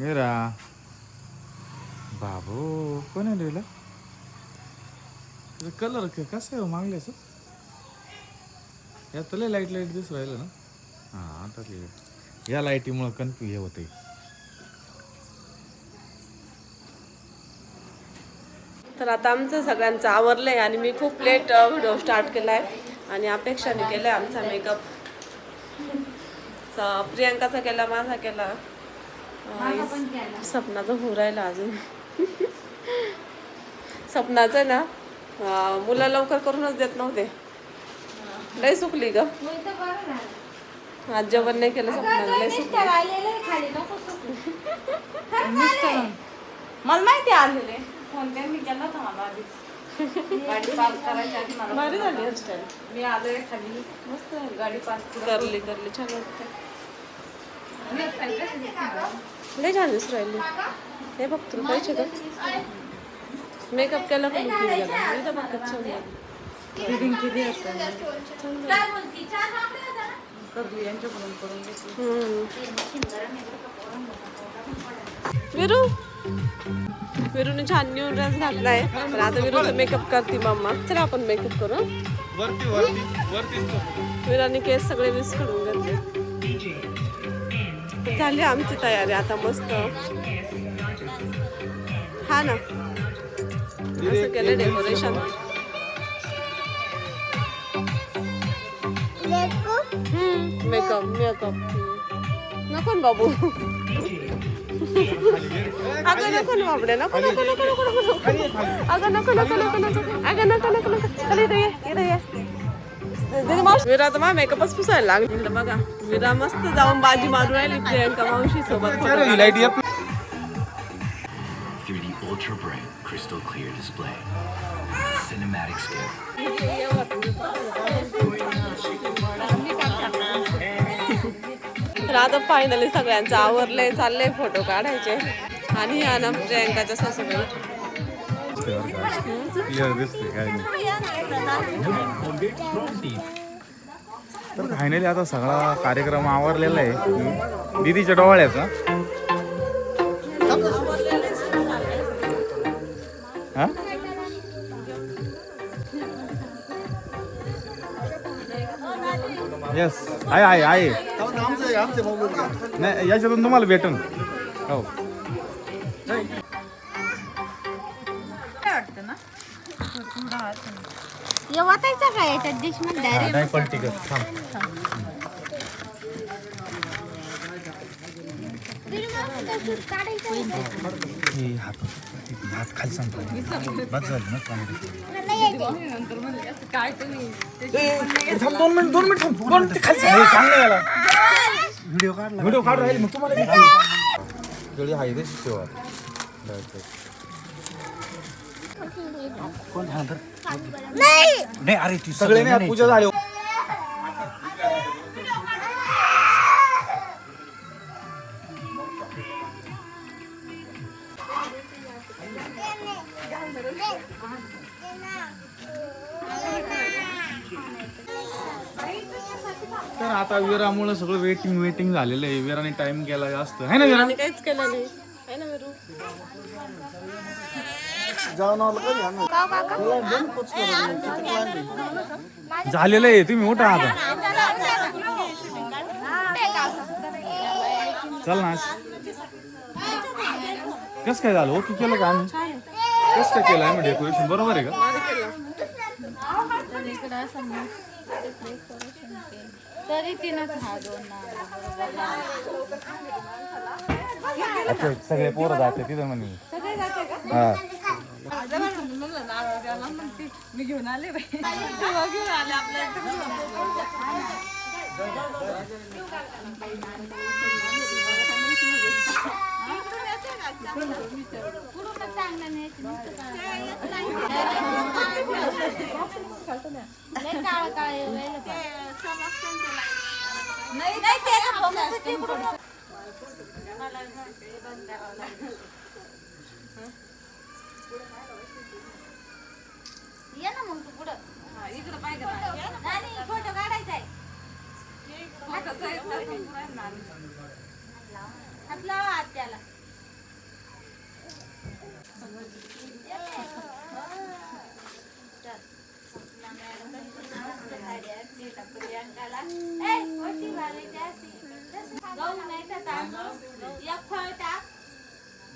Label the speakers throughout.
Speaker 1: मीरा बाबू कोण आहे लिहिलं तुझं कलर कसं आहे हो मागल्याच? या तुला लाइट लाइट दिसू राहिलं ना. हां आता ते या लाईटीमुळं कन्फ्यू हे होते
Speaker 2: तर आता आमचं सगळ्यांचं आवरलंय आणि मी खूप लेट व्हिडिओ स्टार्ट केला आहे आणि अपेक्षाने केला आहे आमचा मेकअप प्रियंकाचा केला माझा केला. सपनाचा होऊ राहिला अजून. सपनाचं ना मुलं लवकर करूनच देत नव्हते. लय सुकली ग. आज जेवण नाही केलं सुकली.
Speaker 3: मला माहिती आलेले. केला होता मला गाडी पार्क करायच्या आधी मला
Speaker 2: भारी झाली हेअरस्टाईल
Speaker 3: मी आलोय खाली. मस्त गाडी पार्क
Speaker 2: करली करली. छान वाटते लय छान दिसू राहिली. हे बघ तुला पाहिजे का मेकअप केला पण लुक गेला मी तर बघत छान झाली
Speaker 3: किती असतं करली यांच्याकडून करून घेतली.
Speaker 2: विरू? विरूने छान न्यू ड्रेस घातलाय. पण आता विरूचा मेकअप करते मम्मा चला आपण मेकअप करू?
Speaker 1: वरती वरती वरतीच
Speaker 2: विराने केस सगळे विस्कडून घेतले. झाली आमची तयारी आता मस्त हा ना असं केलं डेकोरेशन मेकअप मेकअप नको ना बाबू अगं नको ना बाबडे नको नको नको नको नको अगं नको नको नको नको अगं नको नको नको चल इथं ये इथं ये विरा तर मा मेकअपच पुसायला लागली इकडं बघा विरा मस्त जाऊन बाजी मारून राहिली प्रियंका मावशी सोबत photo काढायला.
Speaker 1: लाइट येत
Speaker 4: 3D ultra bright, crystal clear display. Cinematic scale.
Speaker 2: तर आता फायनली सगळ्यांचं आवरलंय चाललंय फोटो काढायचे आणि ना प्रियंकाच्या सासूबाई
Speaker 1: क्लिअर दिसते काय नाही. तर फायनली आता सगळा कार्यक्रम आवरलेला आहे. दीदीच्या डोळ्याचा. हा? येस आहे आहे आहे. नाही याच्यातून तुम्हाला भेटून. हो.
Speaker 3: ना
Speaker 5: वाटायचं काय याच्यात डिशमध्ये?
Speaker 1: हा, नाही पलटी कर थांब. हे हात हात खाली सांगतो बस झालं ना
Speaker 3: काय तुम्ही
Speaker 1: थांब दोन मिनिट दोन मिनिट थांब. दोन मिनिट खाली सांग. हे सांग ना याला. व्हिडिओ काढ व्हिडिओ काढ राहील मग तुम्हाला गडी हाय रे कोण शिवा
Speaker 6: नाही अरे ती
Speaker 1: सगळे नाही पूजा झाली तर आता विरामुळे सगळं वेटिंग वेटिंग झालेलं आहे. विराने टाइम केला जास्त. आहे ना
Speaker 2: विराने काहीच केलं नाही. आहे ना विरू?
Speaker 1: झालेलं आहे तुम्ही उठा आता चल ना. कसं काय झालं? ओके केलं का आम्ही? कसं काय केलं आम्ही डेकोरेशन बरोबर आहे का?
Speaker 5: तरी तिनं दोन
Speaker 1: अच्छा सगळे पोरं जाते तिथं म्हणे. हा.
Speaker 3: मी घेऊन आले बाई घेऊन आले आपल्या
Speaker 5: ये ना मग तू पुढं. नाही फोटो काढायचा आहे. हात लावा. हात त्याला.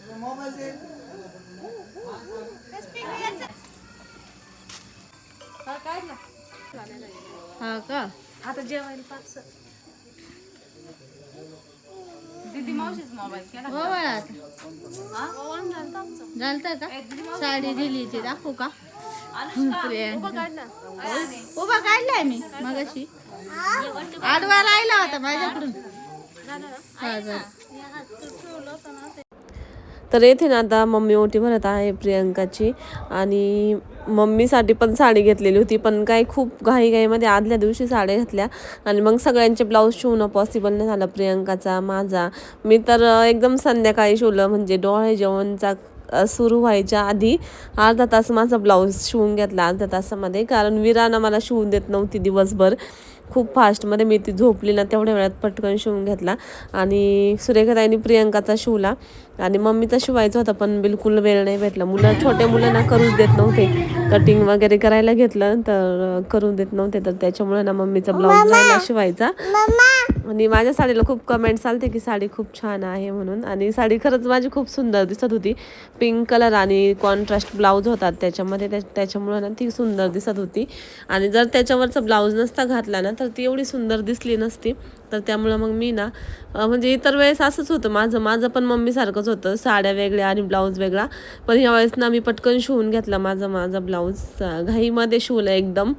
Speaker 5: गहू
Speaker 3: हा का?
Speaker 5: आता जेवायला पाच. दीदी मावशीच मोबाईल केला.
Speaker 3: हो बाळा झालत का? साडी दिली ती दाखवू का. उभा काढलाय मी मगाशी. आडवा राहिला होता माझ्याकडून. हा.
Speaker 2: तर येथे ना आता मम्मी ओटी भरत आहे प्रियंकाची. आणि मम्मीसाठी पण साडी घेतलेली होती पण काय खूप घाई घाईमध्ये आदल्या दिवशी साड्या घातल्या. आणि मग सगळ्यांचे ब्लाऊज शिवणं पॉसिबल नाही झालं प्रियंकाचा माझा. मी तर एकदम संध्याकाळी शिवलं म्हणजे डोळे जेवणचा सुरू व्हायच्या आधी अर्धा तास माझा ब्लाऊज शिवून घेतला अर्ध्या तासामध्ये. कारण विरानं मला शिवून देत नव्हती दिवसभर. खूप फास्टमध्ये मी ती झोपली ना तेवढ्या वेळात पटकन शिवून घेतला. आणि सुरेखाताईंनी प्रियंकाचा शिवला. आणि मम्मीचा शिवायचा होता पण बिलकुल वेळ नाही भेटला. मुलं छोटे मुलांना करूच देत नव्हते. कटिंग वगैरे करायला घेतलं तर करू देत नव्हते. तर त्याच्यामुळे ना मम्मीचा ब्लाऊज शिवायचा. आणि माझ्या साडीला खूप कमेंट्स आलते की साडी खूप छान आहे म्हणून. आणि साडी खरंच माझी खूप सुंदर दिसत होती. पिंक कलर आणि कॉन्ट्रास्ट ब्लाऊज होतात त्याच्यामध्ये. त्या ना ती सुंदर दिसत होती. आणि जर त्याच्यावरचा ब्लाऊज नसता घातला ना तर ती एवढी सुंदर दिसली नसती. तर त्यामुळं मग मी ना म्हणजे इतर वेळेस असंच होतं. माझं माझं पण मम्मीसारखंच होतं. साड्या वेगळ्या आणि ब्लाऊज वेगळा. पण ह्या वेळेस ना मी पटकन शिवून घेतला माझा माझा ब्लाऊज घाईमध्ये शिवला एकदम.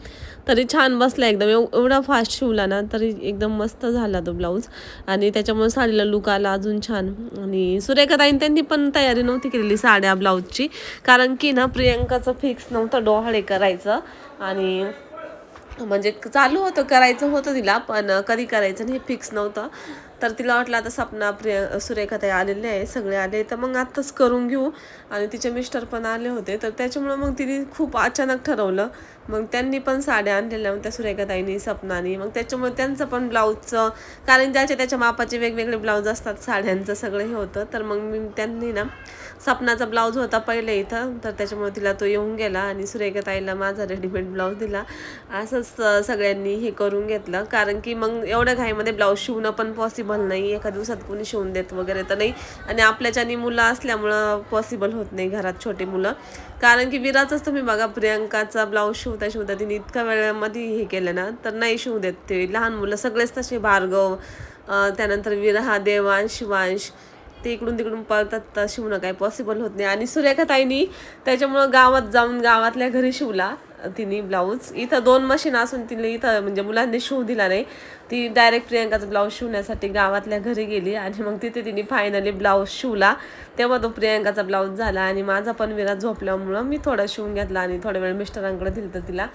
Speaker 2: तरी छान बसला एकदम. एव एवढा फास्ट शिवला ना तरी एकदम मस्त झाला तो ब्लाऊज आणि त्याच्यामुळे साडीला लुक आला अजून छान. आणि सुरेखाताईन त्यांनी पण तयारी नव्हती केलेली साड्या ब्लाऊजची कारण की ना प्रियंकाचं फिक्स नव्हतं डोहाळे करायचं. आणि म्हणजे चालू होतं करायचं होतं तिला पण कधी करायचं नाही फिक्स नव्हतं. तर तिला वाटलं आता सपना प्रिय सुरेखाताई आलेले आहे सगळे आले तर मग आत्ताच करून घेऊ. आणि तिचे मिस्टर पण आले होते तर त्याच्यामुळं मग तिने खूप अचानक ठरवलं मग त्यांनी पण साड्या आणलेल्या मग त्या सुरेखाताईनी सपनानी मग त्याच्यामुळे त्यांचं पण ब्लाऊजचं कारण ज्याच्या त्याच्या मापाचे वेगवेगळे ब्लाऊज असतात साड्यांचं सगळं हे होतं तर मग मी त्यांनी ना सपनाचा ब्लाऊज होता पहिले इथं तर त्याच्यामुळे तिला तो येऊन गेला आणि सुरेखाताईला माझा रेडीमेड ब्लाऊज दिला. असंच सगळ्यांनी हे करून घेतलं कारण की मग एवढ्या घाईमध्ये ब्लाऊज शिवणं पण पॉसिबल नाही एका दिवसात कोणी शिवून देत वगैरे तर नाही. आणि आपल्याच्यानी मुलं असल्यामुळं पॉसिबल होत नाही घरात छोटी मुलं. कारण की विराचंच तुम्ही बघा प्रियंकाचा ब्लाऊज शिवता शिवता तिने इतक्या वेळामध्ये हे केलं ना तर नाही शिवू देत ते. लहान मुलं सगळेच तसे भार्गव त्यानंतर विरहा देवांश शिवांश ते इकडून तिकडून पळतात तर शिवणं काही पॉसिबल होत नाही. आणि सुरेखाताईनी त्याच्यामुळं गावात जाऊन गावातल्या घरी शिवला. तिने ब्लाऊज. इथं दोन मशीन असून तिने इथं म्हणजे मुलांनी शिव दिला नाही. ती डायरेक्ट प्रियंकाचा ब्लाऊज शिवण्यासाठी गावातल्या घरी गेली आणि मग तिथे तिने फायनली ब्लाऊज शिवला. तेव्हा तो प्रियंकाचा ब्लाऊज झाला आणि माझा पण विरा झोपल्यामुळं मी थोडा शिवून घेतला आणि थोड्या वेळ मिस्टरांकडे दिलं तर तिला.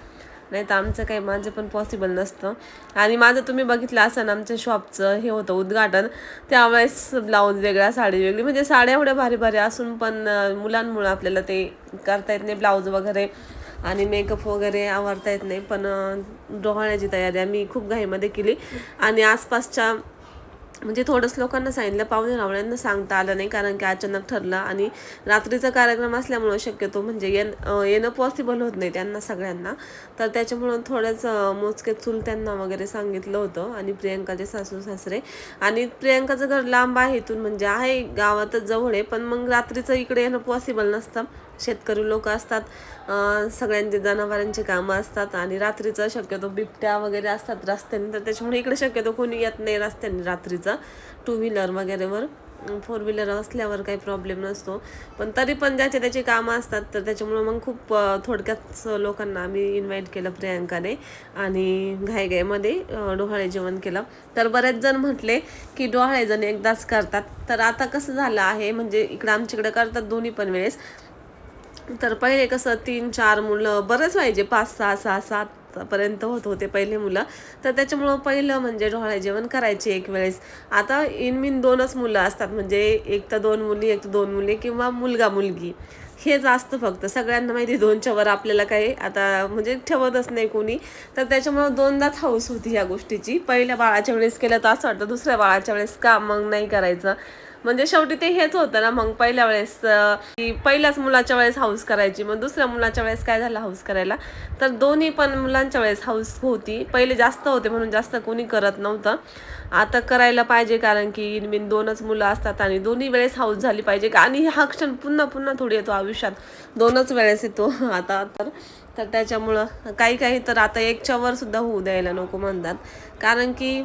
Speaker 2: नाही तर आमचं काही माझं पण पॉसिबल नसतं. आणि माझं तुम्ही बघितलं असं आमच्या शॉपचं हे होतं उद्घाटन. त्यावेळेस ब्लाऊज वेगळा साडी वेगळी. म्हणजे साड्या एवढ्या भारी भारी असून पण मुलांमुळं आपल्याला ते करता येत नाही. ब्लाऊज वगैरे आणि मेकअप वगैरे आवडता येत नाही पण डोहाळ्याची तयारी आम्ही खूप घाईमध्ये केली. आणि आसपासच्या म्हणजे थोडंच लोकांना सांगितलं पाहुणे रावळ्यांना सांगता आलं नाही कारण की अचानक ठरलं. आणि रात्रीचा कार्यक्रम असल्यामुळं शक्यतो म्हणजे येण येणं पॉसिबल होत नाही त्यांना सगळ्यांना. तर त्याच्यामुळं थोडंच मोजके मोजके चुलत्यांना वगैरे सांगितलं होतं आणि प्रियंकाचे सासू सासरे. आणि प्रियंकाचं घर लांब आहे इथून म्हणजे आहे गावातच जवळ आहे पण मग रात्रीचं इकडे येणं पॉसिबल नसतं. शेतकरी लोक असतात सगळ्यांचे जनावरांची कामं असतात आणि रात्रीचं शक्यतो बिबट्या वगैरे असतात रस्त्याने तर त्याच्यामुळे इकडे शक्यतो कोणी येत नाही रस्त्याने रात्रीचं. टू व्हीलर वगैरेवर फोर व्हीलर असल्यावर काही प्रॉब्लेम नसतो. पण तरी पण ज्याचे त्याचे कामं असतात तर त्याच्यामुळं मग खूप थोडक्यात लोकांना आम्ही इन्व्हाइट केलं प्रियांकाने आणि घाईघाईमध्ये डोहाळे जेवण केलं. तर बरेच जण म्हटले की डोहाळे जण एकदाच करतात. तर आता कसं झालं आहे म्हणजे इकडं आमच्याकडे करतात दोन्ही पण वेळेस. तर पहिले कसं तीन चार मुलं बरंच व्हायचे. पाच सहा सहा सातपर्यंत होत होते पहिले मुलं. तर त्याच्यामुळं पहिलं म्हणजे ढोळे जेवण करायचे एक वेळेस. आता इनमिन दोनच मुलं असतात. म्हणजे एक तर दोन मुली एक तर दोन मुली किंवा मुलगा मुलगी. हेच असतं फक्त. सगळ्यांना माहिती दोनच्या वर आपल्याला काही आता म्हणजे ठेवतच नाही कोणी. तर त्याच्यामुळं दोनदाच हौस होती ह्या गोष्टीची. पहिल्या बाळाच्या वेळेस केलं तर असं वाटतं दुसऱ्या बाळाच्या वेळेस का मग नाही करायचं. म्हणजे शेवटी ते हेच होतं ना मग पहिल्या वेळेस की पहिल्याच मुलाच्या वेळेस हाऊस करायची मग दुसऱ्या मुलाच्या वेळेस काय झालं हाऊस करायला? तर दोन्ही पण मुलांच्या वेळेस हाऊस होती. पहिले जास्त होते म्हणून जास्त कोणी करत नव्हतं. आता करायला पाहिजे कारण की इनमिन दोनच मुलं असतात आणि दोन्ही वेळेस हाऊस झाली पाहिजे. आणि हा क्षण पुन्हा पुन्हा थोडी येतो आयुष्यात. दोनच वेळेस येतो आता तर. तर त्याच्यामुळं काही काही तर आता एकच्यावर सुद्धा होऊ द्यायला नको म्हणतात. कारण की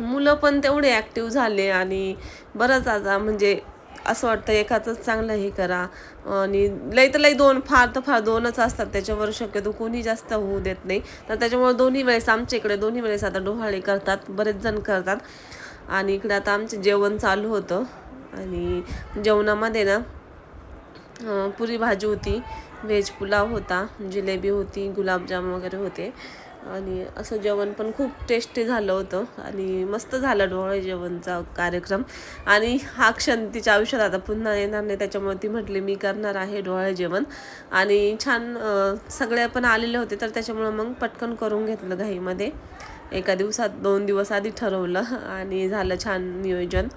Speaker 2: मुलं पण तेवढे ॲक्टिव्ह झाले आणि बरंच आता म्हणजे असं वाटतं एकाचंच चांगलं हे करा. आणि लई तर लई दोन फार तर फार दोनच असतात त्याच्यावर शक्यतो कोणी जास्त होऊ देत नाही. तर त्याच्यामुळे दोन्ही वेळेस आमच्या इकडे दोन्ही वेळेस आता डोहाळे करतात बरेच जण करतात. आणि इकडे आता आमचे जेवण चालू होतं. आणि जेवणामध्ये ना पुरी भाजी होती व्हेज पुलाव होता जिलेबी होती गुलाबजाम वगैरे होते. आणि असं जेवण पण खूप टेस्टी झालं होतं. आणि मस्त झालं डोळे जेवणचा कार्यक्रम. आणि हा क्षण तिच्या आयुष्यात आता पुन्हा येणार नाही त्याच्यामुळे ती म्हटली मी करणार आहे डोळे जेवण. आणि छान सगळे पण आलेले होते तर त्याच्यामुळं मग पटकन करून घेतलं घाईमध्ये. एका दिवसात दोन दिवस आधी ठरवलं आणि झालं छान नियोजन.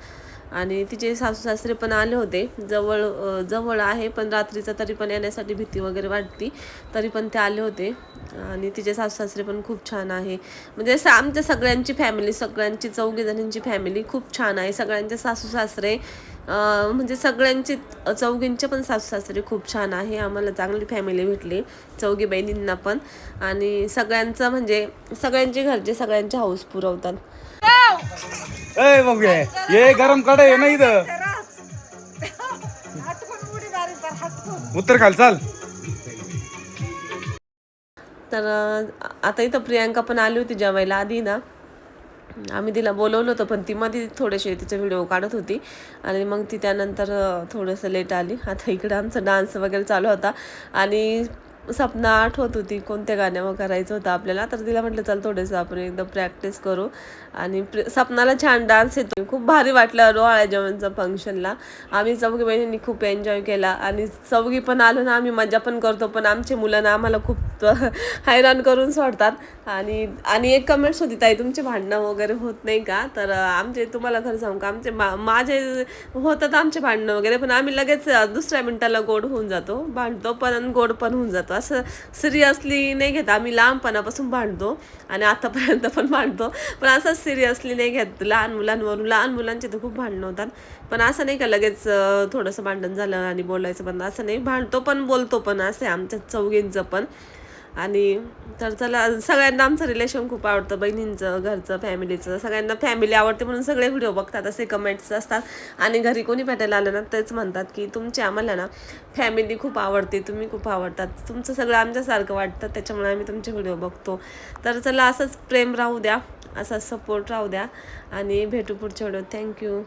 Speaker 2: आणि तिचे सासू सासरे पण आले होते. जवळ जवळ आहे पण रात्रीचं तरी पण येण्यासाठी भीती वगैरे वाटती. तरी पण ते आले होते. आणि तिचे सासू सासरे पण खूप छान आहे. म्हणजे असं आमच्या सगळ्यांची फॅमिली सगळ्यांची चौघीजणींची फॅमिली खूप छान आहे. सगळ्यांचे सासू सासरे म्हणजे सगळ्यांची चौघींचे पण सासू सासरे खूप छान आहे. आम्हाला चांगली फॅमिली भेटली चौघी बहिणींना पण. आणि सगळ्यांचं म्हणजे सगळ्यांचे घरचे सगळ्यांचे हाऊस पुरवतात.
Speaker 1: ए बघ ये. गरमकडे आहे ना इथं. उत्तर खाल चाल.
Speaker 2: तर आता इथं प्रियांका पण आली होती जेवायला आधी ना. आम्ही तिला बोलवलं होतं पण ती मध्ये थोडेसे तिचे व्हिडिओ काढत होती. आणि मग ती त्यानंतर थोडंसं लेट आली. आता इकडं आमचा डान्स वगैरे चालू होता. आणि सपना आठवत होती. कोणत्या गाण्यावर करायचं होतं आपल्याला? तर तिला म्हटलं चल थोडंसं आपण एकदम प्रॅक्टिस करू. आणि प्र सपनाला छान डान्स येतो खूप भारी वाटलं रोहाळ्या जेवणचं फंक्शनला आम्ही चौघी बहिणींनी खूप एन्जॉय केला. आणि चौघी पण आलो ना आम्ही मजा पण करतो. पण आमचे मुलं ना आम्हाला खूप हैराण करून सोडतात. आणि आणि एक कमेंट्स होती ताई तुमचे भांडणं वगैरे होत नाही का? तर आमचे तुम्हाला खरं सांगू का? आमचे मा माझे होतात आमचे भांडणं वगैरे पण आम्ही लगेच दुसऱ्या मिनटाला गोड होऊन जातो. भांडतो पण आणि गोड पण होऊन जातो. असं सिरियसली नाही घेत. आम्ही लहानपणापासून भांडतो आणि आतापर्यंत पण भांडतो. पण असं सिरियसली नाही घेत. लहान मुलांवरून लहान मुलांचे तर खूप भांडणं होतात. पण असं नाही का लगेच थोडंसं भांडण झालं आणि बोलायचं पण असं नाही. भांडतो पण बोलतो पण. असं आहे आमच्या चौघींचं पण. आणि तर चला सगळ्यांना आमचं रिलेशन खूप आवडतं बहिणींचं घरचं फॅमिलीचं सगळ्यांना फॅमिली आवडते म्हणून सगळे व्हिडिओ बघतात असे कमेंट्स असतात. आणि घरी कोणी भेटायला आलं ना तेच म्हणतात की तुमची आम्हाला ना फॅमिली खूप आवडते तुम्ही खूप आवडतात. तुमचं सगळं आमच्यासारखं वाटतं त्याच्यामुळे आम्ही तुमचे व्हिडिओ बघतो. तर चला असंच प्रेम राहू द्या असा सपोर्ट राहू द्या. आणि भेटू पुढच्या व्हिडिओ थँक्यू